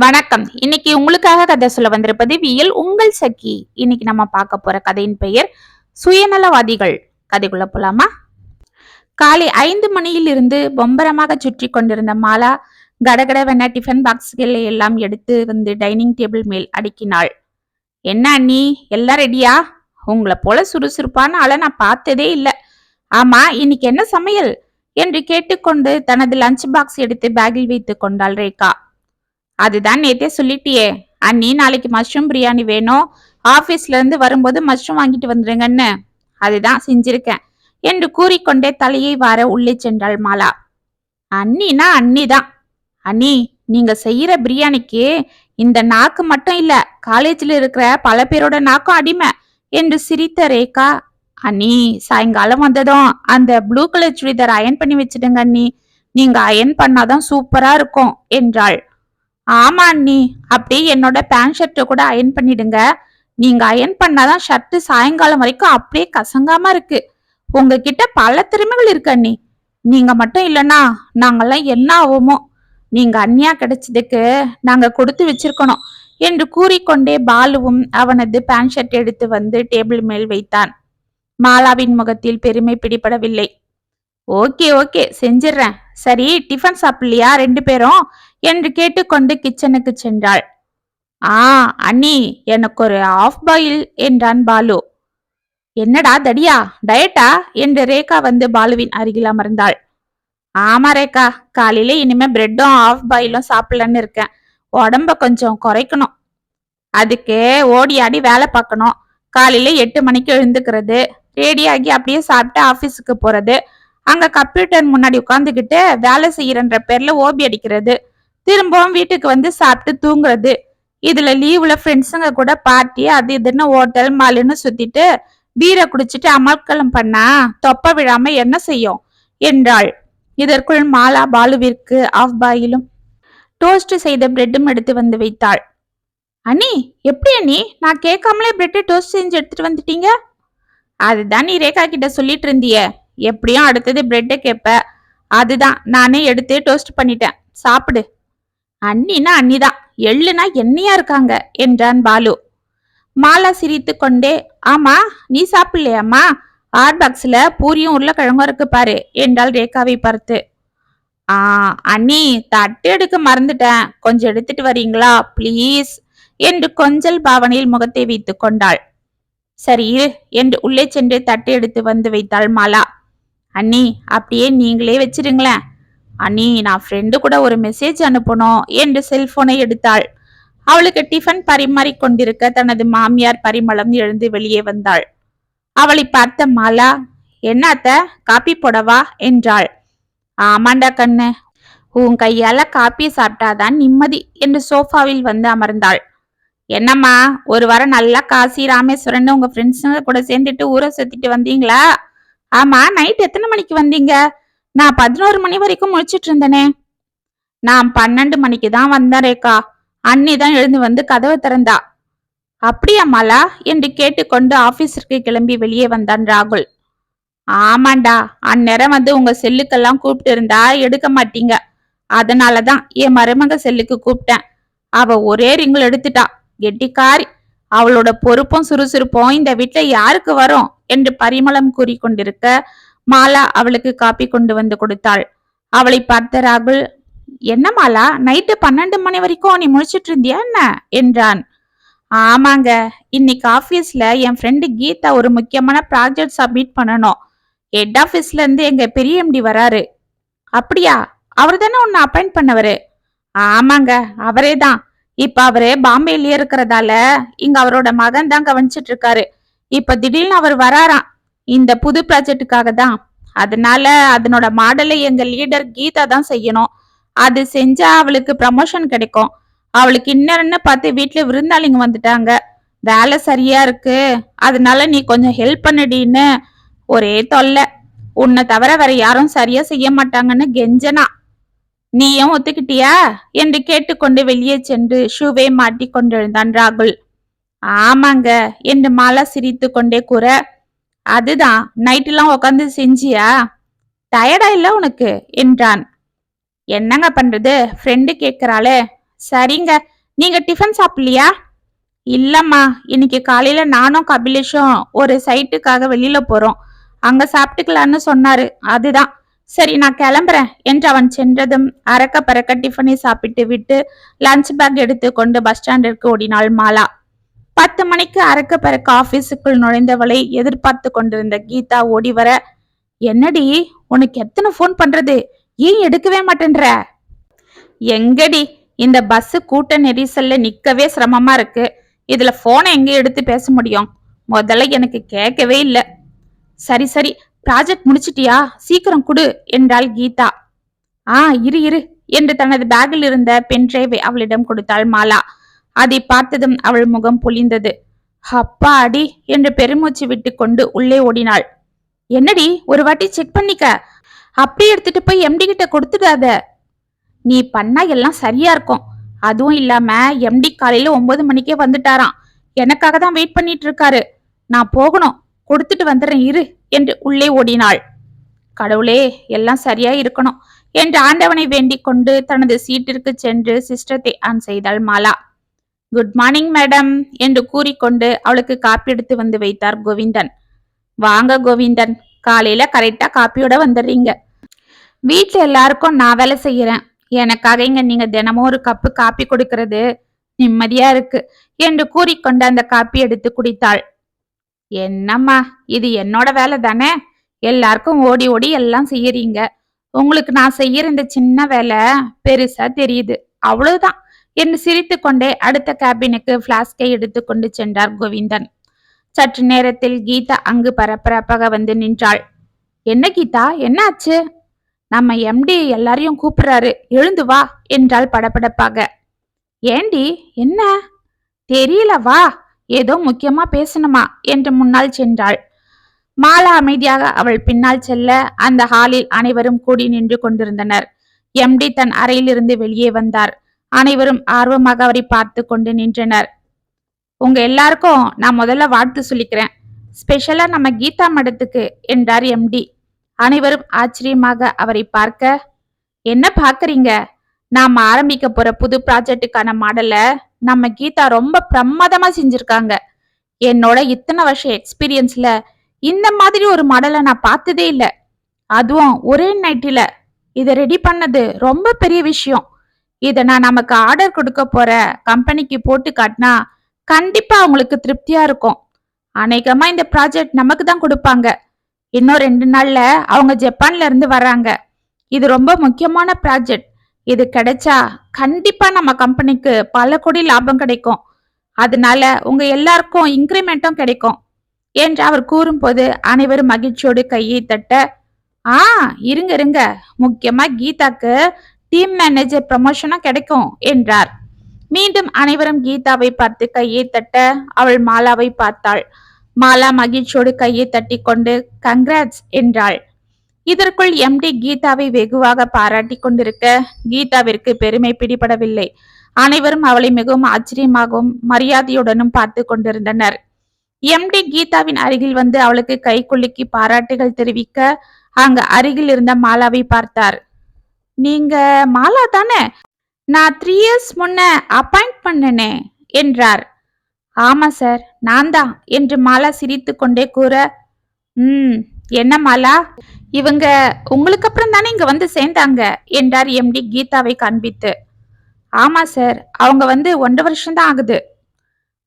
வணக்கம். இன்னைக்கு உங்களுக்காக கதை சொல்ல வந்திருப்பது வியல் உங்கள் சக்கி. இன்னைக்கு நம்ம பார்க்க போற கதையின் பெயர் சுயநலவாதிகள். கதைக்குள்ள போலாமா? காலை ஐந்து மணியில் இருந்து பொம்பரமாக சுற்றி கொண்டிருந்த மாலா கடகடவென டிஃபன் பாக்ஸ்களை எல்லாம் எடுத்து வந்து டைனிங் டேபிள் மேல் அடுக்கினாள். என்ன அண்ணி எல்லாம் ரெடியா? உங்களை போல சுறுசுறுப்பான ஆளை நான் பார்த்ததே இல்லை. ஆமா இன்னைக்கு என்ன சமையல்? என்று கேட்டுக்கொண்டு தனது லஞ்ச் பாக்ஸ் எடுத்து பேக்கில் வைத்து கொண்டாள் ரேகா. அதுதான் நேத்தே சொல்லிட்டியே. அண்ணி நாளைக்கு மஷ்ரூம் பிரியாணி வேணும். ஆபீஸ்ல இருந்து வரும்போது மஷ்ரூம் வாங்கிட்டு வந்துருங்கன்னு. அதுதான் செஞ்சிருக்கேன். என்று கூறிக்கொண்டே தலையை வார உள்ளே சென்றாள் மாலா. அண்ணினா அண்ணி தான் அண்ணி நீங்க செய்யற பிரியாணிக்கு இந்த நாக்கு மட்டும் இல்ல காலேஜ்ல இருக்கிற பல பேரோட நாக்கும் அடிமை என்று சிரித்த ரேகா. அண்ணி சாயங்காலம் வந்ததும் அந்த ப்ளூ கலர் சுடிதார் அயன் பண்ணி வச்சிடுங்க அண்ணி. நீங்க அயன் பண்ணாதான் சூப்பரா இருக்கும் என்றாள். ஆமா அண்ணி. அப்படியே என்னோட பேண்ட் ஷர்ட்டை கூட அயன் பண்ணிடுங்க. நீங்க அயன் பண்ணாதான் ஷர்ட் சாயங்காலம் வரைக்கும் அப்படியே கசங்காம இருக்கு. உங்ககிட்ட பல திறமைகள் இருக்கு அண்ணி. நீங்க மட்டும் இல்லைன்னா நாங்கெல்லாம் என்ன ஆவோமோ. நீங்க அண்ணியா கிடைச்சதுக்கு நாங்க கொடுத்து வச்சிருக்கணும் என்று கூறிக்கொண்டே பாலுவும் அவனது பேண்ட் ஷர்ட் எடுத்து வந்து டேபிள் மேல் வைத்தான். மாலாவின் முகத்தில் பெருமை பிடிபடவில்லை. Okay okay செஞ்சிடுறேன். சரி டிஃபன் சாப்பிடலையா? ரெண்டு பேரும்? என்று கேட்டுக்கொண்டு கிச்சனுக்கு சென்றாள். ஆ அண்ணி எனக்கு ஒரு ஆஃப் பாயில் என்றான் பாலு. என்னடா தடியா டயட்டா என்று ரேகா வந்து பாலுவின் அருகில் அமர்ந்தாள். ஆமா ரேகா காலையில இனிமே பிரெட்டும் ஆஃப் பாயிலும் சாப்பிடலன்னு இருக்கேன். உடம்ப கொஞ்சம் குறைக்கணும். அதுக்கு ஓடி ஆடி வேலை பார்க்கணும். காலையில எட்டு மணிக்கு எழுந்துக்கிறது. ரெடியாகி அப்படியே சாப்பிட்டு ஆஃபீஸுக்கு போறது. அங்க கம்ப்யூட்டர் முன்னாடி உட்காந்துக்கிட்டு வேலை செய்யறன்ற பேர்ல ஓபி அடிக்கிறது. திரும்பவும் வீட்டுக்கு வந்து சாப்பிட்டு தூங்குறது. இதுல லீவ்ல ஃப்ரெண்ட்ஸுங்க கூட பார்ட்டி அது இதுன்னு ஹோட்டல் மாலுன்னு சுத்திட்டு பீரை குடிச்சிட்டு அமல்கலம் பண்ணா தொப்ப விழாம என்ன செய்யும்? என்றாள். இதற்குள் மாலா பாலுவிற்கு ஆஃப் பாயிலும் டோஸ்ட் செய்த பிரெட்டும் எடுத்து வந்து வைத்தாள். அண்ணி எப்படி அண்ணி? நான் கேட்காமலே பிரெட்டை டோஸ்ட் செஞ்சு எடுத்துட்டு வந்துட்டீங்க? அதுதான் நீ ரேகா கிட்ட சொல்லிட்டு இருந்தியே. எப்படியும் அடுத்தது பிரெட்டை கேட்ப. அதுதான் நானே எடுத்து டோஸ்ட் பண்ணிட்டேன். சாப்பிடு. அண்ணினா அண்ணிதான் எள்ளுனா என்னையா இருக்காங்க என்றான் பாலு. மாலா சிரித்து கொண்டே ஆமா நீ சாப்பிடலையாம்மா? ஹாட் பாக்ஸ்ல பூரியும் உருளைக்கிழங்கும் இருக்கு பாரு என்றாள் ரேகாவை பார்த்து. ஆ அண்ணி தட்டு எடுக்க மறந்துட்டேன். கொஞ்சம் எடுத்துட்டு வரீங்களா ப்ளீஸ் என்று கொஞ்சல் பாவனையில் முகத்தை வைத்து கொண்டாள். சரி என்று உள்ளே சென்று தட்டு எடுத்து வந்து வைத்தாள் மாலா. அண்ணி அப்படியே நீங்களே வச்சிருங்களேன். அண்ணி நான் ஃப்ரெண்டு கூட ஒரு மெசேஜ் அனுப்பணும் என்று செல்போனை எடுத்தாள். அவளுக்கு டிஃபன் பரிமாறி கொண்டிருக்க தனது மாமியார் பரிமளம் எழுந்து வெளியே வந்தாள். அவளை பார்த்த மாலா என்னத்த காப்பி போடவா? என்றாள். ஆமாண்டா கண்ணு உன் கையால காப்பி சாப்பிட்டாதான் நிம்மதி என்று சோஃபாவில் வந்து அமர்ந்தாள். என்னம்மா ஒரு வாரம் நல்லா காசி ராமேஸ்வரன் உங்க ஃப்ரெண்ட்ஸுங்க கூட சேர்ந்துட்டு ஊரை சுத்திட்டு வந்தீங்களா? ஆமா நைட் எத்தனை மணிக்கு வந்தீங்க? நான் பதினோரு மணி வரைக்கும் முழிச்சிட்டு இருந்தனே நான் பன்னெண்டு மணிக்கு தான் வந்தேன் ரேகா. அண்ணி தான் எழுந்து வந்து கதவை திறந்தா. அப்படியா மாலா? என்று கேட்டுக்கொண்டு ஆபீஸிற்கு கிளம்பி வெளியே வந்தான் ராகுல். ஆமாண்டா அந்நேரம் வந்து உங்க செல்லுக்கெல்லாம் கூப்பிட்டு இருந்தா எடுக்க மாட்டீங்க. அதனாலதான் என் மருமக செல்லுக்கு கூப்பிட்டேன். அவ ஒரே ரிங்கிள் எடுத்துட்டா. கெட்டிக்காரி அவளோட பொறுப்பும் சுறுசுறுப்பும் இந்த வீட்டுல யாருக்கு வரும்? என்று பரிமளம் கூறிக்கொண்டிருக்க மாலா அவளுக்கு காப்பி கொண்டு வந்து கொடுத்தாள். அவளை பார்த்த ராகுல் என்ன மாலா நைட்டு பன்னெண்டு மணி வரைக்கும் நீ முழிச்சிட்டு இருந்தியா என்ன? என்றான். ஆமாங்க இன்னைக்கு ஆபீஸ்ல என் ஃப்ரெண்டு கீதா ஒரு முக்கியமான ப்ராஜெக்ட் சப்மிட் பண்ணணும். ஹெட் ஆபீஸ்ல இருந்து எங்க பெரிய எம்டி வராரு. அப்படியா? அவர் தானே உன்னை அப்பாயிண்ட் பண்ணவரு? ஆமாங்க அவரே தான். இப்ப அவரு பாம்பேலயே இருக்கிறதால இங்க அவரோட மகன் தான் கவனிச்சிட்டு இருக்காரு. இப்ப திடீர்னு அவர் வராராம். இந்த புது ப்ராஜெக்டுக்காக தான். அதனால அதனோட மாடலை எங்க லீடர் கீதா தான் செய்யணும். அது செஞ்சா அவளுக்கு ப்ரமோஷன் கிடைக்கும். அவளுக்கு இன்னொன்னு பார்த்து வீட்டுல விருந்தாளிங்க வந்துட்டாங்க. வேலை சரியா இருக்கு. அதனால நீ கொஞ்சம் ஹெல்ப் பண்ணுடின்னு ஒரே தொல்லை. உன்னை தவிர வேற யாரும் சரியா செய்ய மாட்டாங்கன்னு கெஞ்சனா. நீயும் ஒத்துக்கிட்டியா? என்று கேட்டுக்கொண்டு வெளியே சென்று ஷூவை மாட்டி கொண்டிருந்தான் ராகுல். ஆமாங்க என்று மாலா சிரித்து கொண்டே கூற அதுதான் நைட்டெல்லாம் உட்காந்து செஞ்சியா? டயர்டா இல்லை உனக்கு? என்றான். என்னங்க பண்றது? ஃப்ரெண்டு கேட்குறாளே சரிங்க நீங்க டிஃபன் சாப்பிடலையா? இல்லம்மா இன்னைக்கு காலையில நானும் கபிலேஷும் ஒரு சைட்டுக்காக வெளியில போறோம். அங்க சாப்பிட்டுக்கலான்னு சொன்னாரு. அதுதான். சரி நான் கிளம்புறேன் என்று அவன் சென்றதும் அறக்க பறக்க டிஃபனை சாப்பிட்டு விட்டு லஞ்ச் பேக் எடுத்துக்கொண்டு பஸ் ஸ்டாண்டிற்கு ஓடினாள் மாலா. பத்து மணிக்கு அறக்க பறக்க ஆபீஸுக்குள் நுழைந்தவளை எதிர்பார்த்து கொண்டிருந்த கீதா ஓடி வர என்னடி உனக்கு எத்தனை ஃபோன் பண்றது? ஏன் எடுக்கவே மாட்டேன்ற? எங்கடி இந்த பஸ் கூட்ட நெரிசல்ல நிக்கவே சிரமமா இருக்கு. இதுல போனை எங்க எடுத்து பேச முடியும்? முதல்ல எனக்கு கேட்கவே இல்ல. சரி சரி ப்ராஜெக்ட் முடிச்சிட்டியா? சீக்கிரம் குடு என்றாள் கீதா. ஆ இரு இரு என்று தனது பேக்கில் இருந்த பென் டிரைவை அவளிடம் கொடுத்தாள் மாலா. அதை பார்த்ததும் அவள் முகம் பொழிந்தது அப்பா அடி என்று பெருமூச்சு விட்டு கொண்டு உள்ளே ஓடினாள். என்னடி ஒரு வாட்டி செக் பண்ணிக்க. அப்படியே எடுத்துட்டு போய் எம்டி கிட்ட கொடுத்துடாத. நீ பண்ணா எல்லாம் சரியா இருக்கும். அதுவும் இல்லாம எம்டி காலையில ஒன்பது மணிக்கே வந்துட்டாராம். எனக்காக தான் வெயிட் பண்ணிட்டு இருக்காரு. நான் போகணும். கொடுத்துட்டு வந்துடுறேன் இரு என்று உள்ளே ஓடினாள். கடவுளே எல்லாம் சரியா இருக்கணும் என்று ஆண்டவனை வேண்டிக் கொண்டு தனது சீட்டிற்கு சென்று சிஸ்டத்தை ஆன் செய்தாள் மாலா. குட் மார்னிங் மேடம் என்று கூறிக்கொண்டு அவளுக்கு காப்பி எடுத்து வந்து வைத்தார் கோவிந்தன். வாங்க கோவிந்தன். காலையில கரெக்டா காப்பியோட வந்துடுறீங்க. வீட்டுல எல்லாருக்கும் நான் வேலை செய்யறேன். எனக்காக இங்க நீங்க தினமும் ஒரு கப்பு காப்பி கொடுக்கறது நிம்மதியா இருக்கு என்று கூறிக்கொண்டு அந்த காப்பி எடுத்து குடித்தாள். என்னம்மா இது என்னோட வேலை தானே? எல்லாருக்கும் ஓடி ஓடி எல்லாம் செய்யறீங்க. உங்களுக்கு நான் செய்யற இந்த சின்ன வேலை பெருசா தெரியுது. அவ்வளவுதான். என்று சிரித்துக்கொண்டே அடுத்த கேபினுக்கு பிளாஸ்கை எடுத்துக்கொண்டு சென்றார் கோவிந்தன். சற்று நேரத்தில் கீதா அங்கு பரபரப்பாக வந்து நின்றாள். என்ன கீதா என்ன ஆச்சு? நம்ம எம்டி எல்லாரையும் கூப்பிடுறாரு. எழுந்து வா என்றாள் படபடப்பாக. ஏண்டி என்ன? தெரியல வா. ஏதோ முக்கியமா பேசணுமா? என்று முன்னால் சென்றாள். மாலா அமைதியாக அவள் பின்னால் செல்ல அந்த ஹாலில் அனைவரும் கூடி நின்று கொண்டிருந்தனர். எம்டி தன் அறையிலிருந்து வெளியே வந்தார். அனைவரும் ஆர்வமாக அவரை பார்த்து கொண்டு நின்றனர். உங்க எல்லாருக்கும் நான் முதல்ல வாழ்த்து சொல்லிக்கிறேன். ஸ்பெஷலா நம்ம கீதா மடத்துக்கு என்றார் எம்டி அனைவரும் ஆச்சரியமாக அவரை பார்க்க என்ன பார்க்குறீங்க? நாம ஆரம்பிக்க போற புது ப்ராஜெக்டுக்கான மாடல நம்ம கீதா ரொம்ப பிரமாதமா செஞ்சிருக்காங்க. என்னோட இத்தனை வருஷம் எக்ஸ்பீரியன்ஸ்ல இந்த மாதிரி ஒரு மாடலை நான் பார்த்ததே இல்லை. அதுவும் ஒரே நைட்டில இதை ரெடி பண்ணது ரொம்ப பெரிய விஷயம். இதை நான் நமக்கு ஆர்டர் கொடுக்க போற கம்பெனிக்கு போட்டு காட்டினா கண்டிப்பா அவங்களுக்கு திருப்தியா இருக்கும். அநேகமா இந்த ப்ராஜெக்ட் நமக்கு தான் கொடுப்பாங்க. இன்னும் ரெண்டு நாள்ல அவங்க ஜப்பான்ல இருந்து வர்றாங்க. இது ரொம்ப முக்கியமான ப்ராஜெக்ட் இது கிடைச்சா கண்டிப்பா நம்ம கம்பெனிக்கு பல கோடி லாபம் கிடைக்கும். அதனால உங்க எல்லாருக்கும் இன்க்ரிமெண்ட்டும் கிடைக்கும். என்று அவர் கூறும்போது அனைவரும் மகிழ்ச்சியோடு கையை தட்ட ஆ இருங்க இருங்க. முக்கியமா கீதாக்கு டீம் மேனேஜர் ப்ரமோஷனும் கிடைக்கும் என்றார். மீண்டும் அனைவரும் கீதாவை பார்த்து கையை தட்ட அவள் மாலாவை பார்த்தாள். மாலா மகிழ்ச்சியோடு கையை தட்டி கொண்டு கங்க்ராட்ஸ் என்றாள். இதற்குள் எம்டி கீதாவை வெகுவாக பாராட்டி கொண்டிருக்க கீதாவிற்கு பெருமை பிடிபடவில்லை. அனைவரும் அவளை மிகவும் ஆச்சரியமாகவும் மரியாதையுடனும் பார்த்து கொண்டிருந்தனர். எம்டி கீதாவின் அருகில் வந்து அவளுக்கு கை குலுக்கி பாராட்டுகள் தெரிவிக்க அங்கு அருகில் இருந்த மாலாவை பார்த்தார். நீங்க மாலா தானே? நான் த்ரீ இயர்ஸ் முன்ன அப்பாயிண்ட் பண்ணனே என்றார். ஆமா சார் நான் தான் என்று மாலா சிரித்து கொண்டே கூற ம் என்ன மாலா? இவங்க உங்களுக்கு அப்புறம் தானே இங்க வந்து சேர்ந்தாங்க? என்றார் எம்டி கீதாவை காண்பித்து ஆமா சார் அவங்க வந்து ஒன்றரை வருஷம் தான் ஆகுது.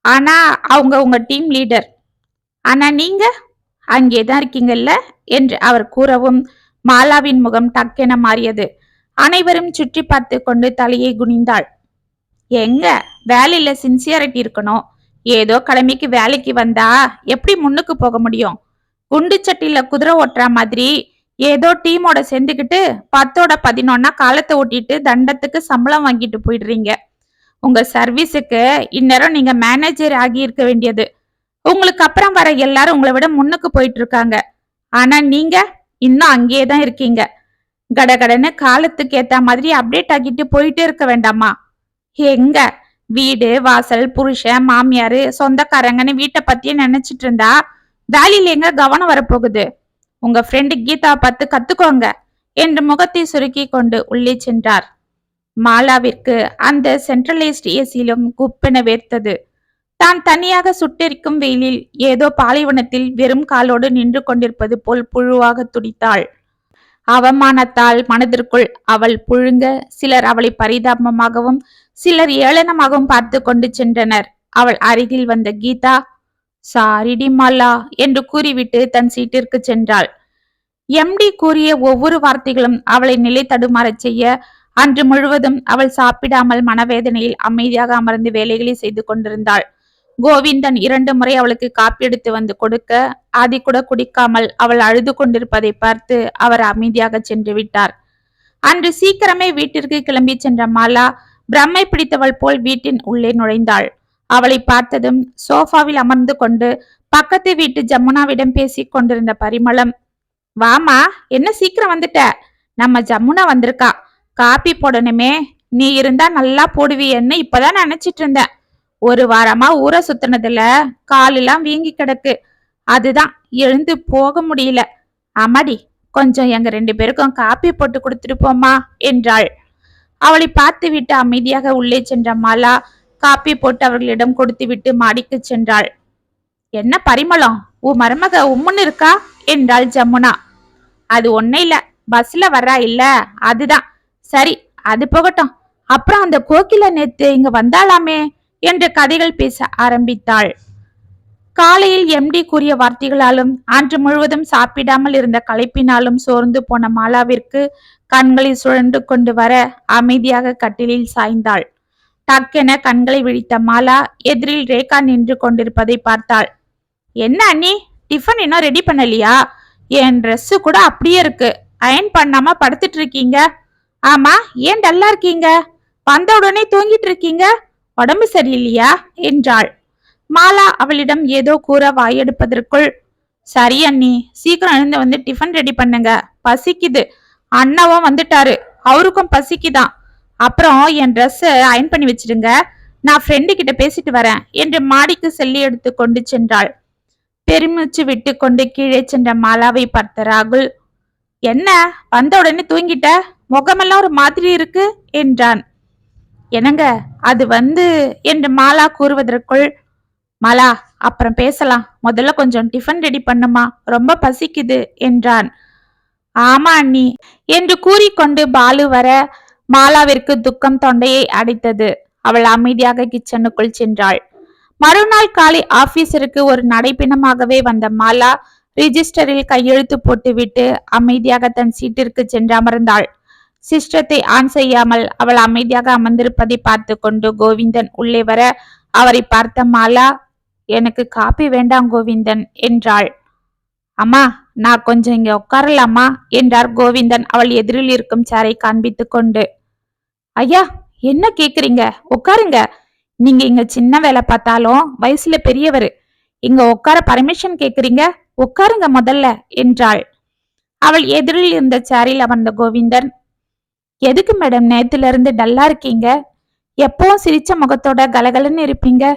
ஆனா அவங்க உங்க டீம் லீடர் ஆனா நீங்க அங்கே தான் இருக்கீங்கல்ல? என்று அவர் கூறவும் மாலாவின் முகம் டக்கென மாறியது. அனைவரும் சுற்றி பார்த்து கொண்டு தலையை குனிந்தாள். எங்க? வேலையில சின்சியாரிட்டி இருக்கணும். ஏதோ கடமைக்கு வேலைக்கு வந்தா எப்படி முன்னுக்கு போக முடியும்? குண்டு சட்டியில குதிரை ஓட்டுற மாதிரி ஏதோ டீமோட சேர்ந்துக்கிட்டு பத்தோட பதினொன்னா காலத்தை ஓட்டிட்டு தண்டத்துக்கு சம்பளம் வாங்கிட்டு போயிடுறீங்க. உங்க சர்வீஸுக்கு இந்நேரம் நீங்க மேனேஜர் ஆகி இருக்க வேண்டியது. உங்களுக்கு அப்புறம் வர எல்லாரும் உங்களை விட முன்னுக்கு போயிட்டு இருக்காங்க. ஆனா நீங்க இன்னும் அங்கேயே தான் இருக்கீங்க. கடகடன்னு காலத்துக்கு ஏத்த மாதிரி அப்டேட் ஆகிட்டு போயிட்டே இருக்க வேண்டாமா? எங்க? வீடு வாசல் புருஷன் மாமியாரு சொந்தக்காரங்கன்னு வீட்டை பத்தியே நினைச்சிட்டு இருந்தா வேலையில எங்க கவனம் வரப்போகுது? உங்க ஃப்ரெண்டு கீதா பார்த்து கத்துக்கோங்க என்று முகத்தை சுருக்கி கொண்டு உள்ளே சென்றார். மாலாவிற்கு அந்த சென்ட்ரலைஸ்ட் ஏசியிலும் குப்பென வேர்த்தது. தான் தனியாக சுட்டெரிக்கும் வெயிலில் ஏதோ பாலைவனத்தில் வெறும் காலோடு நின்று கொண்டிருப்பது போல் புழுவாக துடித்தாள். அவமானத்தால் மனதிற்குள் அவள் புழுங்க சிலர் அவளை பரிதாபமாகவும் சிலர் ஏளனமாகவும் பார்த்து கொண்டு சென்றனர். அவள் அருகில் வந்த கீதா சாரிடி மாலா என்று கூறிவிட்டு தன் சீட்டிற்கு சென்றாள். எம்டி கூறிய ஒவ்வொரு வார்த்தைகளும் அவளை நிலை தடுமாறச் செய்ய அன்று முழுவதும் அவள் சாப்பிடாமல் மனவேதனையில் அமைதியாக அமர்ந்து வேலைகளை செய்து கொண்டிருந்தாள். கோவிந்தன் இரண்டு முறை அவளுக்கு காப்பி எடுத்து வந்து கொடுக்க அதை கூட குடிக்காமல் அவள் அழுது கொண்டிருப்பதை பார்த்து அவர் அமைதியாக சென்று விட்டார். அன்று சீக்கிரமே வீட்டிற்கு கிளம்பி சென்ற மாலா பிரம்மை பிடித்தவள் போல் வீட்டின் உள்ளே நுழைந்தாள். அவளை பார்த்ததும் சோஃபாவில் அமர்ந்து கொண்டு பக்கத்து வீட்டு ஜமுனாவிடம் பேசிக் கொண்டிருந்த பரிமளம் வாமா என்ன சீக்கிரம் வந்துட்ட? நம்ம ஜமுனா வந்திருக்கா. காப்பி போடணுமே. நீ இருந்தா நல்லா போடுவியன்னு இப்பதான் நினைச்சிட்டு இருந்தேன். ஒரு வாரமா ஊரை சுத்தினதுல காலெல்லாம் வீங்கி கிடக்கு. அதுதான் எழுந்து போக முடியல. அம்மாடி கொஞ்சம் எங்க ரெண்டு பேருக்கும் காப்பி போட்டு கொடுத்துட்டு போமா என்றாள். அவளை பார்த்து விட்டு அமைதியாக உள்ளே சென்ற மாலா காப்பி போட்டு அவர்களிடம் கொடுத்து விட்டு மாடிக்கு சென்றாள். என்ன பரிமளம்? உன் மருமக உம்முன்னு இருக்கா? என்றாள் ஜமுனா. அது ஒன்னும் இல்ல. பஸ்ல வர்றா இல்ல. அதுதான். சரி அது போகட்டும். அப்புறம் அந்த கோகில நேத்து இங்க வந்தாளாமே? என்று கதைகள் பேச ஆரம்பித்தாள். காலையில் எம்டி கூறிய வார்த்தைகளாலும் அன்று முழுவதும் சாப்பிடாமல் இருந்த களைப்பினாலும் சோர்ந்து போன மாலாவிற்கு கண்களை சுழன்று கொண்டு வர அமைதியாக கட்டிலில் சாய்ந்தாள். டக்கென கண்களை விழித்த மாலா எதிரில் ரேகா நின்று கொண்டிருப்பதை பார்த்தாள். என்ன அண்ணி டிஃபன் இன்னும் ரெடி பண்ணலையா? என் ட்ரெஸ்ஸு கூட அப்படியே இருக்கு. அயன் பண்ணாம படுத்துட்டு இருக்கீங்க. ஆமா ஏன் டல்லா இருக்கீங்க? வந்த உடனே தூங்கிட்டு இருக்கீங்க. உடம்பு சரியில்லையா? என்றாள். மாலா அவளிடம் ஏதோ கூற வாயெடுப்பதற்குள் சரி அண்ணி சீக்கிரம் எழுந்து வந்து டிஃபன் ரெடி பண்ணுங்க. பசிக்குது. அண்ணாவும் வந்துட்டாரு. அவருக்கும் பசிக்குதான். அப்புறம் என் ட்ரெஸ் அயன் பண்ணி வச்சிடுங்க நான் ஃப்ரெண்டு கிட்ட பேசிட்டு வரேன் என்று மாடிக்கு செல்லி எடுத்து கொண்டு சென்றாள். பெருமிச்சு விட்டு கொண்டு கீழே சென்ற மாலாவை பார்த்த ராகுல் என்ன? வந்த உடனே தூங்கிட்ட? முகமெல்லாம் ஒரு மாதிரி இருக்கு என்றான். என்னங்க? அது வந்து என்று மாலா கூறுவதற்குள் மாலா அப்புறம் பேசலாம். முதல்ல கொஞ்சம் டிஃபன் ரெடி பண்ணுமா? ரொம்ப பசிக்குது என்றான். ஆமா அண்ணி என்று கூறிக்கொண்டு பாலு வர மாலாவிற்கு துக்கம் தொண்டையை அடைத்தது. அவள் அமைதியாக கிச்சனுக்குள் சென்றாள். மறுநாள் காலை ஆபீஸருக்கு ஒரு நடைப்பிணமாகவே வந்த மாலா ரிஜிஸ்டரில் கையெழுத்து போட்டுவிட்டு அமைதியாக தன் சீட்டிற்கு சென்று அமர்ந்தாள். சிஸ்டத்தை ஆன் செய்யாமல் அவள் அமைதியாக அமர்ந்திருப்பதை பார்த்து கொண்டு கோவிந்தன் உள்ளே வர அவரை பார்த்த மாலா எனக்கு காப்பி வேண்டாம் கோவிந்தன் என்றாள். அம்மா நான் கொஞ்சம் இங்க உட்காரலாமா? என்றார் கோவிந்தன் அவள் எதிரில் இருக்கும் சேரை காண்பித்து கொண்டு. ஐயா என்ன கேக்குறீங்க? உட்காருங்க. நீங்க இங்க சின்ன வேலை பார்த்தாலும் வயசுல பெரியவர். இங்க உட்கார பர்மிஷன் கேக்குறீங்க? உட்காருங்க முதல்ல என்றாள். அவள் எதிரில் இருந்த சேரில் அமர்ந்த கோவிந்தன் எதுக்கு மேடம் நேத்துல இருந்து டல்லா இருக்கீங்க? எப்பவும் சிரிச்ச முகத்தோட கலகலன்னு இருப்பீங்க.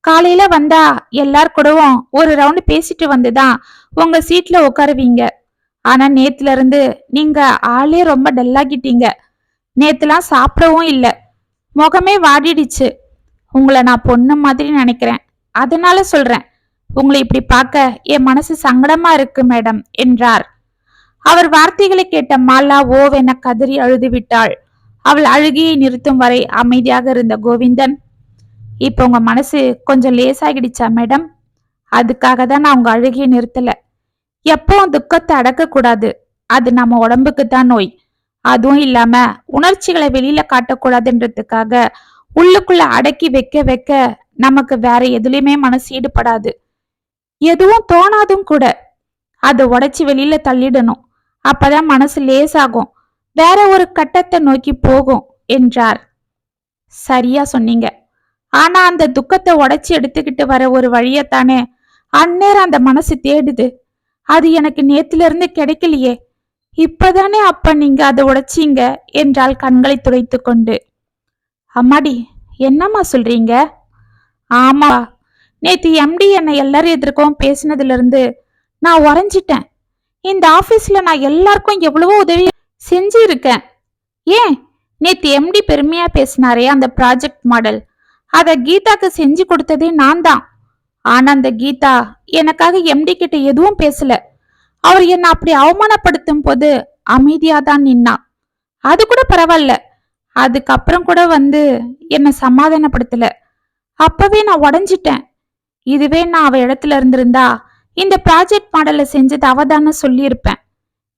காலையில வந்தா எல்லார் கூடவும் ஒரு ரவுண்டு பேசிட்டு வந்துதான் உங்க சீட்ல உட்காருவீங்க. ஆனா நேத்துல இருந்து நீங்க ஆளே ரொம்ப டல்லாகிட்டீங்க நேத்துலாம் சாப்பிடவும் இல்ல. முகமே வாடிடுச்சு. உங்களை நான் பொண்ணு மாதிரி நினைக்கிறேன். அதனால சொல்றேன். உங்களை இப்படி பார்க்க என் மனசு சங்கடமா இருக்கு மேடம் என்றார். அவர் வார்த்தைகளை கேட்ட மாலா ஓவென கதறி அழுது விட்டாள் அவள் அழுகியை நிறுத்தும் வரை அமைதியாக இருந்த கோவிந்தன் இப்போ உங்க மனசு கொஞ்சம் லேசாகிடுச்சா மேடம்? அதுக்காக தான் நான் உங்க அழுகியை நிறுத்தல. எப்பவும் துக்கத்தை அடக்கக்கூடாது. அது நம்ம உடம்புக்கு தான் நோய். அதுவும் இல்லாம உணர்ச்சிகளை வெளியில காட்டக்கூடாதுன்றதுக்காக உள்ளுக்குள்ள அடக்கி வைக்க வைக்க நமக்கு வேற எதுலயுமே மனசு ஈடுபடாது. எதுவும் தோணாதும் கூட. அதை உடைச்சி வெளியில தள்ளிடணும். அப்பதான் மனசு லேசாகும். வேற ஒரு கட்டத்தை நோக்கி போகும் என்றார். சரியா சொன்னீங்க. ஆனா அந்த துக்கத்தை உடைச்சி எடுத்துக்கிட்டு வர ஒரு வழியத்தானே அந்நேரம் அந்த மனசு தேடுது. அது எனக்கு நேத்துல இருந்து கிடைக்கலையே. இப்பதானே அப்ப நீங்க அதை உடைச்சீங்க என்றால் கண்களை துடைத்து கொண்டு. அம்மாடி என்னம்மா சொல்றீங்க? ஆமா நேத்து எம்டி என்னை எல்லாரும் எதிர்க்கவும் பேசினதுல இருந்து நான் உறைஞ்சிட்டேன். இந்த ஆபீஸ்ல நான் எல்லாருக்கும் எவ்வளவோ உதவி செஞ்சிருக்கேன். ஏன்? நேத்து எம்டி பெருமையா பேசினாரே அந்த ப்ராஜெக்ட் மாடல் அதை கீதாக்கு செஞ்சு கொடுத்ததே நான் தான். ஆனா அந்த கீதா எனக்காக எம்டி கிட்ட எதுவும் பேசல. அவர் என்னை அப்படி அவமானப்படுத்தும் போது அமைதியா தான் நின்னா. அது கூட பரவாயில்ல அதுக்கப்புறம் கூட வந்து என்னை சமாதானப்படுத்தல. அப்பவே நான் உடஞ்சிட்டேன். இதுவே நான் அவ இடத்துல இருந்திருந்தா இந்த ப்ராஜெக்ட் மாடலை செஞ்சது அவதான்னு சொல்லியிருப்பேன்.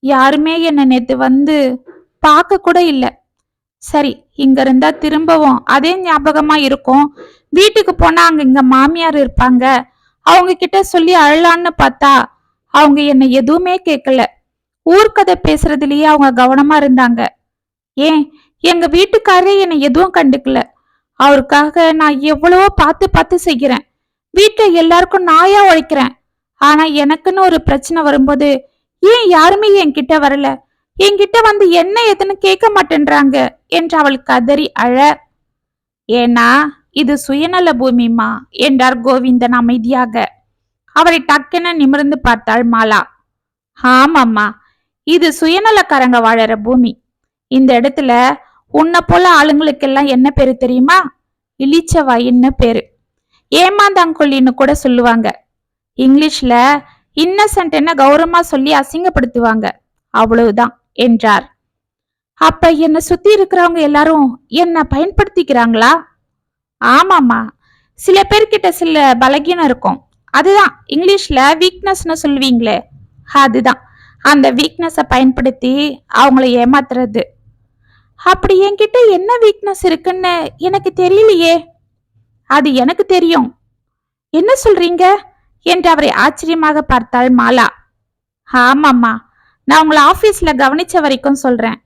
யாருமே என்ன நேற்று வந்து பார்க்க கூட இல்லை. சரி இங்க இருந்தா திரும்பவும் அதே ஞாபகமா இருக்கும். வீட்டுக்கு போனா அங்க இங்க மாமியார் இருப்பாங்க. அவங்க கிட்ட சொல்லி அழலான்னு பார்த்தா அவங்க என்னை எதுவுமே கேட்கல ஊர்க்கதை பேசுறதுலயே அவங்க கவனமா இருந்தாங்க. ஏன்? எங்க வீட்டுக்காரரே என்னை எதுவும் கண்டுக்கல. அவருக்காக நான் எவ்வளவோ பார்த்து பார்த்து செய்கிறேன். வீட்டுல எல்லாருக்கும் நாயா உழைக்கிறேன். ஆனா எனக்குன்னு ஒரு பிரச்சனை வரும்போது ஏன் யாருமே என்கிட்ட வரல? என்கிட்ட வந்து என்ன எதுன்னு கேட்க மாட்டேன்றாங்க? என்று அவள் கதறி அழ ஏன்னா இது சுயநல பூமிமா என்றார் கோவிந்தன் அமைதியாக. அவரை டக்கென நிமிர்ந்து பார்த்தாள் மாலா. ஆமாம்மா இது சுயநலக்காரங்க வாழற பூமி. இந்த இடத்துல உன்னை போல ஆளுங்களுக்கெல்லாம் என்ன பேரு தெரியுமா? இளிச்சவாயின்னு பேரு. ஏமாந்தாங்கொல்லின்னு கூட சொல்லுவாங்க. இங்கிலீஷ்ல இன்னசென்ட் என்ன கௌரவமா சொல்லி அசிங்கப்படுத்துவாங்க. அவ்வளவுதான் என்றார். அப்ப என்னை சுத்தி இருக்கிறவங்க எல்லாரும் என்ன பயன்படுத்திக்கிறாங்களா? ஆமாமா சில பேர்கிட்ட சில பலகீனம் இருக்கும். அதுதான் இங்கிலீஷ்ல வீக்னஸ்னு சொல்லுவீங்களே அதுதான். அந்த வீக்னஸை பயன்படுத்தி அவங்கள ஏமாத்துறது. அப்படி என்கிட்ட என்ன வீக்னஸ் இருக்குன்னு எனக்கு தெரியலையே. அது எனக்கு தெரியும். என்ன சொல்றீங்க? என்று அவரை ஆச்சரியமாக பார்த்தாள் மாலா. ஆமாம்மா நான் உங்களை ஆபீஸ்ல கவனிச்ச வரைக்கும் சொல்றேன்.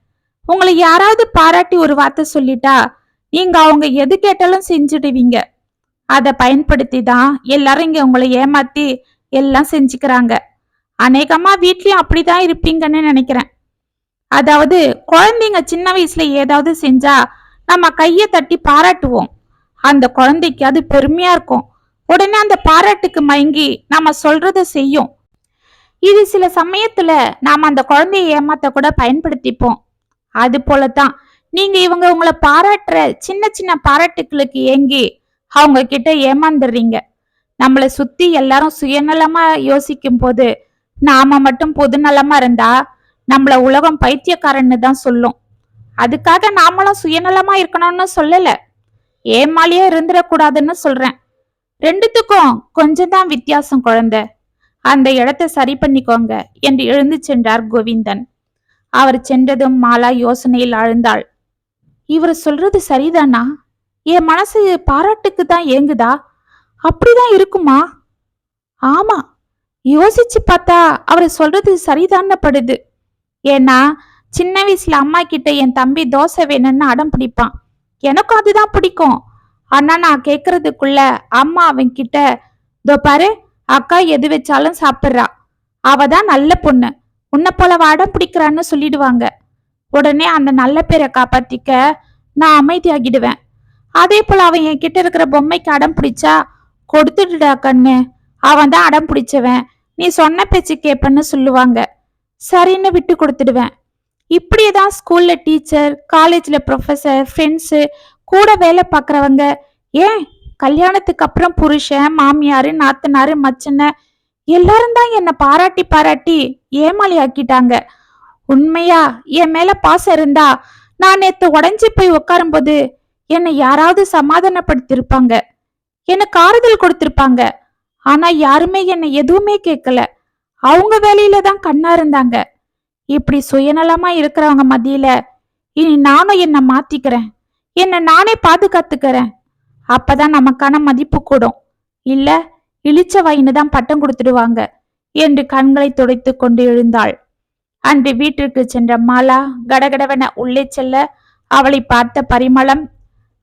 உங்களை யாராவது பாராட்டி ஒரு வார்த்தை சொல்லிட்டா நீங்க அவங்க எது கேட்டாலும் செஞ்சுடுவீங்க. அதை பயன்படுத்தி தான் எல்லாரும் இங்க உங்களை ஏமாத்தி எல்லாம் செஞ்சுக்கிறாங்க. அநேகமா வீட்லயும் அப்படிதான் இருப்பீங்கன்னு நினைக்கிறேன். அதாவது குழந்தைங்க சின்ன வயசுல ஏதாவது செஞ்சா நம்ம கையை தட்டி பாராட்டுவோம். அந்த குழந்தைக்கு அது பெருமையா இருக்கும். உடனே அந்த பாராட்டுக்கு மயங்கி நம்ம சொல்றத செய்யும். இது சில சமயத்துல நாம அந்த குழந்தைய ஏமாத்த கூட பயன்படுத்திப்போம். அது போலதான் நீங்க இவங்க உங்களை பாராட்டுற சின்ன சின்ன பாராட்டுகளுக்கு ஏங்கி அவங்க கிட்ட ஏமாந்துடுறீங்க நம்மளை சுத்தி எல்லாரும் சுயநலமா யோசிக்கும் போது நாம மட்டும் பொதுநலமா இருந்தா நம்மள உலகம் பைத்தியக்காரன்னு தான் சொல்லும். அதுக்காக நாமளும் சுயநலமா இருக்கணும்னு சொல்லல. ஏமாலியா இருந்துடக்கூடாதுன்னு சொல்றேன். ரெண்டுத்துக்கும் கொஞ்சம் தான் வித்தியாசம் குழந்த. அந்த இடத்தை சரி பண்ணிக்கோங்க என்று எழுந்து சென்றார் கோவிந்தன். அவர் சென்றதும் மாலா யோசனையில் ஆழ்ந்தாள். இவர் சொல்றது சரிதானா? என் மனசு பாராட்டுக்கு தான் ஏங்குதா? அப்படிதான் இருக்குமா? ஆமா. யோசிச்சு பார்த்தா அவர் சொல்றது சரிதானப்படுது. ஏன்னா சின்ன வயசுல அம்மா கிட்ட என் தம்பி தோசை வேணும்னு அடம் பிடிப்பான். எனக்கும் அதுதான் பிடிக்கும். ஆனா நான் கேக்குறதுக்குள்ள அம்மா அவன் கிட்ட இதோ பாரு அக்கா எது வச்சாலும் சாப்பிட்றா. அவ தான் நல்ல பொண்ணு. உன்னை போல அடம் பிடிக்கிறான்னு சொல்லிடுவாங்க. உடனே அந்த நல்ல பேரை காப்பாத்திக்க நான் அமைதியாகிடுவேன். அதே போல அவன் என் கிட்ட இருக்கிற பொம்மைக்கு அடம் பிடிச்சா கொடுத்துடுடா கண்ணு. அவன் தான் அடம் பிடிச்சவன். நீ சொன்ன பேச்சு கேப்பன்னு சொல்லுவாங்க. சரின்னு விட்டு கொடுத்துடுவேன். இப்படியே தான் ஸ்கூல்ல டீச்சர் காலேஜ்ல ப்ரொஃபசர் ஃப்ரெண்ட்ஸு கூட வேலை பார்க்குறவங்க ஏன்? கல்யாணத்துக்கு அப்புறம் புருஷன் மாமியார் நாத்தனார் மச்சனை எல்லாரும் தான் என்னை பாராட்டி பாராட்டி ஏமாளி ஆக்கிட்டாங்க உண்மையா? என் மேல பாசம் இருந்தா நான் நேத்து உடஞ்சி போய் உட்காரும்போது என்னை யாராவது சமாதானப்படுத்திருப்பாங்க எனக்கு ஆறுதல் கொடுத்திருப்பாங்க. ஆனா யாருமே என்னை எதுவுமே கேட்கல. அவங்க வேலையில தான் கண்ணா இருந்தாங்க. இப்படி சுயநலமா இருக்கிறவங்க மத்தியில இனி நானும் என்னை மாத்திக்கிறேன். என்னை நானே பாதுகாத்துக்கிறேன். அப்பதான் நமக்கான மதிப்பு கூடும். இல்ல இளிச்ச வயின்னு தான் பட்டம் கொடுத்துடுவாங்க என்று கண்களை துடைத்து கொண்டு எழுந்தாள். அன்று வீட்டிற்கு சென்ற மாலா கடகடவென உள்ளே செல்ல அவளை பார்த்த பரிமளம்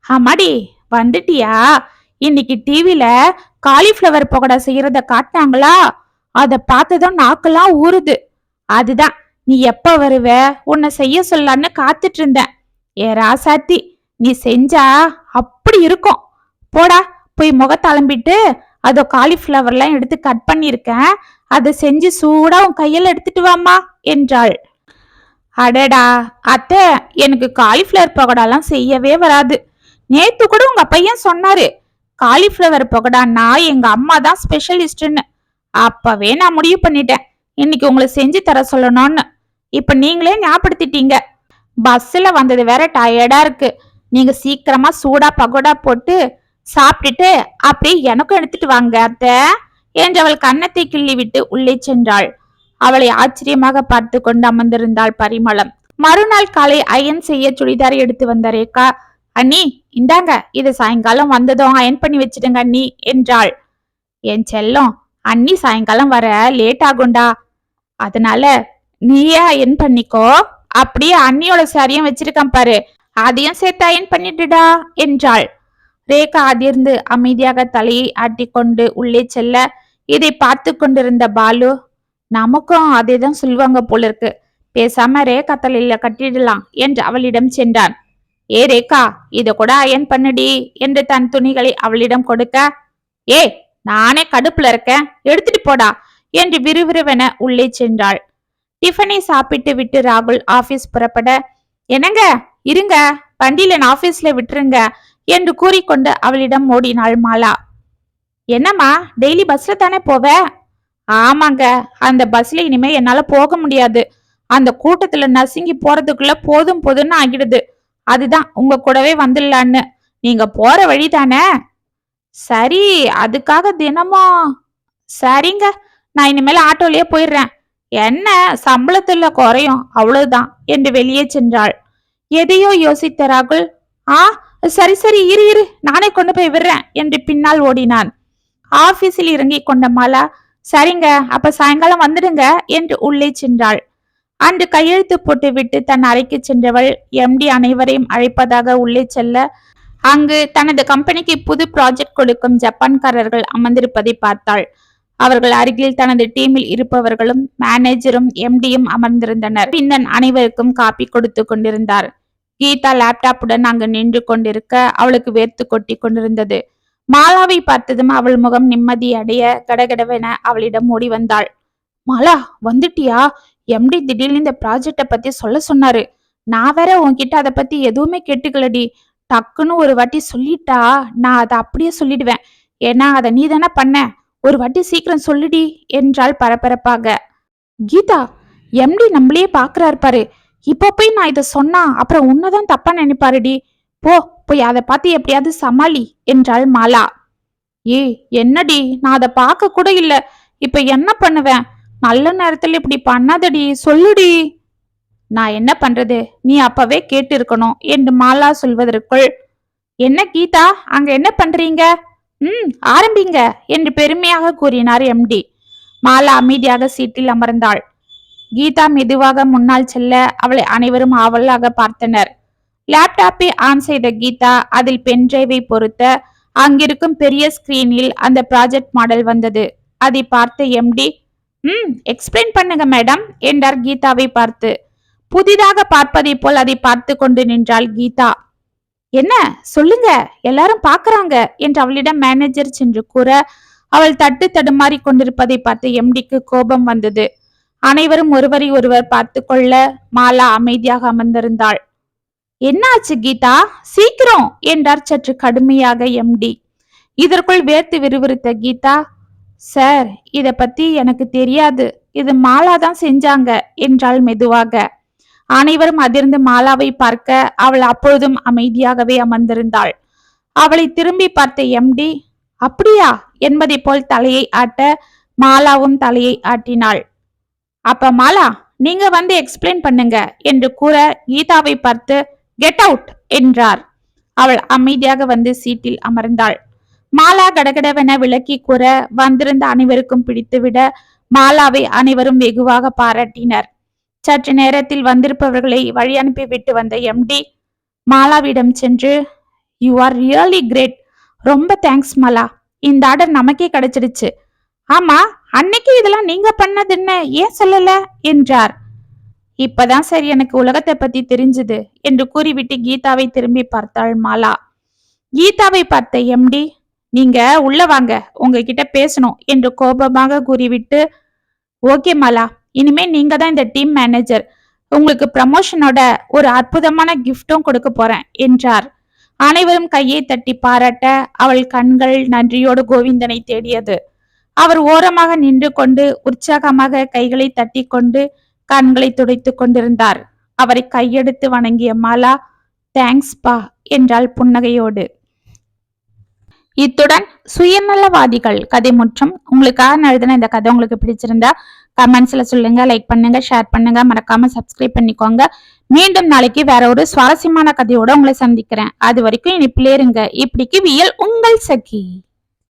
அம்மாடி வந்துட்டியா? இன்னைக்கு டிவில காலிஃப்ளவர் பகோடா செய்யறத காட்டினாங்களா? அத பார்த்ததும் நாக்கெல்லாம் ஊறுது. அதுதான் நீ எப்ப வருவ? உன்னை செய்ய சொல்லான்னு காத்துட்டு இருந்தேன். ஏ ராசாத்தி நீ செஞ்சா அப்படி இருக்கும். போடா போய் முகத்தளம்பிட்டு அதோ காலிஃப்ளவர்லாம் எடுத்து கட் பண்ணியிருக்கேன். அதை செஞ்சு சூடா உன் கையில் எடுத்துட்டு வாமா என்றாள். அடடா அத்தை எனக்கு காலிஃப்ளவர் பகடாலாம் செய்யவே வராது. நேத்து கூட உங்க பையன் சொன்னாரு காலிஃப்ளவர் பகடான்னா எங்க அம்மா தான் ஸ்பெஷலிஸ்ட்னு அப்பவே நான் முடிவு பண்ணிட்டேன். இன்னைக்கு உங்களை செஞ்சு தர சொல்லணும்னு. இப்ப நீங்களே ஞாபகப்படுத்திட்டீங்க. பஸ்ஸில் வந்தது வேற டயர்டா இருக்கு. நீங்க சீக்கிரமா சூடா பகோடா போட்டு சாப்பிட்டுட்டு அப்படியே எனக்கும் எடுத்துட்டு வாங்க அத்த. என்று அவள் கன்னத்தை கிள்ளி விட்டு உள்ளே சென்றாள். அவளை ஆச்சரியமாக பார்த்து கொண்டு அமர்ந்திருந்தாள் பரிமளம். மறுநாள் காலை அயன் செய்ய சுடிதார் எடுத்து வந்த ரேகா அண்ணி இந்தாங்க இது சாயங்காலம் வந்ததும் அயன் பண்ணி வச்சிடுங்க அண்ணி என்றாள். என் செல்லம் அண்ணி சாயங்காலம் வர லேட் ஆகும்டா. அதனால நீயே அயன் பண்ணிக்கோ. அப்படியே அண்ணியோட சாரியும் வச்சிருக்கேன் பாரு. அதையும் சேர்த்து அயன் பண்ணிட்டுடா என்றாள். ரேகா அதிர்ந்து அமைதியாக தலையை ஆட்டிக்கொண்டு உள்ளே செல்ல இதை பார்த்து கொண்டிருந்த பாலு நமக்கும் அதே தான் சொல்லுவாங்க போல இருக்கு பேசாம ரேகா தலையில கட்டிடலாம் என்று அவளிடம் சென்றான். ஏ ரேகா இத கூட அயன் பண்ணுடி என்று தன் துணிகளை அவளிடம் கொடுக்க ஏ நானே கடுப்புல இருக்கேன் எடுத்துட்டு போடா என்று விறுவிறுவென உள்ளே சென்றாள். டிஃபனை சாப்பிட்டு விட்டு ராகுல் ஆபீஸ் புறப்பட என்னங்க இருங்க வண்டியில நான் ஆபீஸ்ல விட்டுருங்க என்று கூறிக்கொண்டு அவளிடம் ஓடினாள் மாலா. என்னம்மா டெய்லி பஸ்ல தானே போவ? ஆமாங்க அந்த பஸ்ல இனிமே என்னால போக முடியாது. அந்த கூட்டத்துல நசுங்கி போறதுக்குள்ள போதும் போதும்னு ஆகிடுது. அதுதான் உங்க கூடவே வந்துடலான்னு. நீங்க போற வழி தானே? சரி அதுக்காக தினமும். சரிங்க நான் இனிமேல் ஆட்டோலயே போயிடுறேன். என்ன சம்பளத்துல குறையும் அவ்வளவுதான் என்று வெளியே சென்றாள். எதையோ யோசித்த ராகுல் ஆ சரி சரி இரு இரு நானே கொண்டு போய் விடுறேன் என்று பின்னால் ஓடினான். ஆபீஸில் இறங்கிக் கொண்ட மாலா சரிங்க அப்ப சாயங்காலம் வந்துடுங்க என்று உள்ளே சென்றாள். அன்று கையெழுத்து போட்டுவிட்டு தன் அறைக்கு சென்றவள் எம்டி அனைவரையும் அழைப்பதாக உள்ளே செல்ல அங்கு தனது கம்பெனிக்கு புது ப்ராஜெக்ட் கொடுக்கும் ஜப்பான்காரர்கள் அமர்ந்திருப்பதை பார்த்தாள். அவர்கள் அருகில் தனது டீமில் இருப்பவர்களும் மேனேஜரும் எம்டியும் அமர்ந்திருந்தனர். பின்னன் அனைவருக்கும் காப்பி கொடுத்து கொண்டிருந்தார். கீதா லேப்டாப்புடன் அங்கு நின்று கொண்டிருக்க அவளுக்கு வேர்த்து கொட்டி கொண்டிருந்தது. மாலாவை பார்த்ததும் அவள் முகம் நிம்மதி அடைய கடகடவென அவளிடம் ஓடி வந்தாள். மாலா வந்துட்டியா? எம்டி திடீர்னு இந்த ப்ராஜெக்டை பத்தி சொல்ல சொன்னாரு. நான் வேற உன்கிட்ட அதை பத்தி எதுவுமே கேட்டுக்கலடி. டக்குன்னு ஒரு வாட்டி சொல்லிட்டா நான் அதை அப்படியே சொல்லிடுவேன். ஏன்னா அதை நீ தானே பண்ண. ஒரு வாட்டி சீக்கிரம் சொல்லுடி என்றாள் பரபரப்பாக. கீதா எம்டி நம்மளையே பாக்குறாரு பாரு. இப்போ போய் நான் இதை சொன்னா அப்புறம் உன்னதான் தப்பா நினைப்பாருடி. போ போய் அதை பார்த்து எப்படியாவது சமாளி என்றாள் மாலா. ஏ என்னடி? நான் அதை பார்க்க கூட இல்ல. இப்ப என்ன பண்ணுவேன்? நல்ல நேரத்துல இப்படி பண்ணாதடி. சொல்லுடி. நான் என்ன பண்றது? நீ அப்பவே கேட்டு இருக்கணும் என்று மாலா சொல்வதற்குள். என்ன கீதா அங்க என்ன பண்றீங்க? ம் ஆரம்பிங்க என்று பெருமையாக கூறினார் எம்டி மாலா அமைதியாக சீட்டில் அமர்ந்தாள். கீதா மெதுவாக முன்னால் செல்ல அவளை அனைவரும் ஆவலாக பார்த்தனர். லேப்டாப்பை ஆன் செய்த கீதா அதில் பென்டிரைவை பொருத்த அங்கிருக்கும் பெரிய ஸ்கிரீனில் அந்த ப்ராஜெக்ட் மாடல் வந்தது. அதை பார்த்த எம்டி ம் எக்ஸ்பிளைன் பண்ணுங்க மேடம் என்றார் கீதாவை பார்த்து. புதிதாக பார்ப்பதை போல் அதை பார்த்து கொண்டு நின்றாள் கீதா. என்ன? சொல்லுங்க. எல்லாரும் பாக்குறாங்க என்று அவளிடம் மேனேஜர் சென்று கூற அவள் தட்டு தடுமாறி கொண்டிருப்பதை பார்த்து எம்டிக்கு கோபம் வந்தது. அனைவரும் ஒருவரை ஒருவர் பார்த்து கொள்ள மாலா அமைதியாக அமர்ந்திருந்தாள். என்னாச்சு கீதா? சீக்கிரம்! என்றார் சற்று கடுமையாக எம்டி இதற்குள் வேர்த்து விறுவிறுத்த கீதா சார் இத பத்தி எனக்கு தெரியாது. இது மாலா தான் செஞ்சாங்க என்றாள் மெதுவாக. அனைவரும் அதிர்ந்து மாலாவை பார்க்க அவள் அப்பொழுதும் அமைதியாகவே அமர்ந்திருந்தாள். அவளை திரும்பி பார்த்த எம்டி அப்படியா? என்பதை போல் தலையை ஆட்ட மாலாவும் தலையை ஆட்டினாள். அப்ப மாலா நீங்க வந்து எக்ஸ்பிளைன் பண்ணுங்க என்று கூற கீதாவை பார்த்து கெட் அவுட் என்றார். அவள் அமைதியாக வந்து சீட்டில் அமர்ந்தாள். மாலா கடகடவென விளக்கி கூற வந்திருந்த அனைவருக்கும் பிடித்துவிட மாலாவை அனைவரும் வெகுவாக பாராட்டினர். சற்று நேரத்தில் வந்திருப்பவர்களை வழி அனுப்பிவிட்டு வந்த எம்டி மாலாவிடம் சென்று யூ ஆர் ரியலி கிரேட் ரொம்ப தேங்க்ஸ் மாலா. இந்த ஆர்டர் நமக்கே கிடைச்சிடுச்சு. ஆமா அன்னைக்கு இதெல்லாம் நீங்க பண்ணதுன்னு ஏன் சொல்லல? என்றார். இப்பதான் சரி எனக்கு உலகத்தை பத்தி தெரிஞ்சது என்று கூறிவிட்டு கீதாவை திரும்பி பார்த்தாள் மாலா. கீதாவை பார்த்த எம்டி நீங்க உள்ள வாங்க உங்ககிட்ட பேசணும் என்று கோபமாக கூறிவிட்டு ஓகே மாலா. இனிமே நீங்க தான் இந்த டீம் மேனேஜர் உங்களுக்கு ப்ரமோஷனோட ஒரு அற்புதமான கிஃப்டும் கொடுக்க போறேன் என்றார். அனைவரும் கையை தட்டி பாராட்ட அவள் கண்கள் நன்றியோடு கோவிந்தனை தேடியது. அவர் ஓரமாக நின்று கொண்டு உற்சாகமாக கைகளை தட்டி கொண்டு கண்களை துடைத்து கொண்டிருந்தார். அவரை கையெடுத்து வணங்கிய மாலா தேங்க்ஸ் பா என்றாள் புன்னகையோடு. இத்துடன் சுயநலவாதிகள் கதை முற்றும். உங்களுக்காக நான் எழுதின இந்த கதை உங்களுக்கு பிடிச்சிருந்தா கமெண்ட்ஸ்ல சொல்லுங்க லைக் பண்ணுங்க ஷேர் பண்ணுங்க. மறக்காம சப்ஸ்கிரைப் பண்ணிக்கோங்க. மீண்டும் நாளைக்கு வேற ஒரு சுவாரஸ்யமான கதையோட உங்களை சந்திக்கிறேன். அது வரைக்கும் இனிப்பிலே இருங்க. இப்படிக்கு வியல் உங்கள் சகி.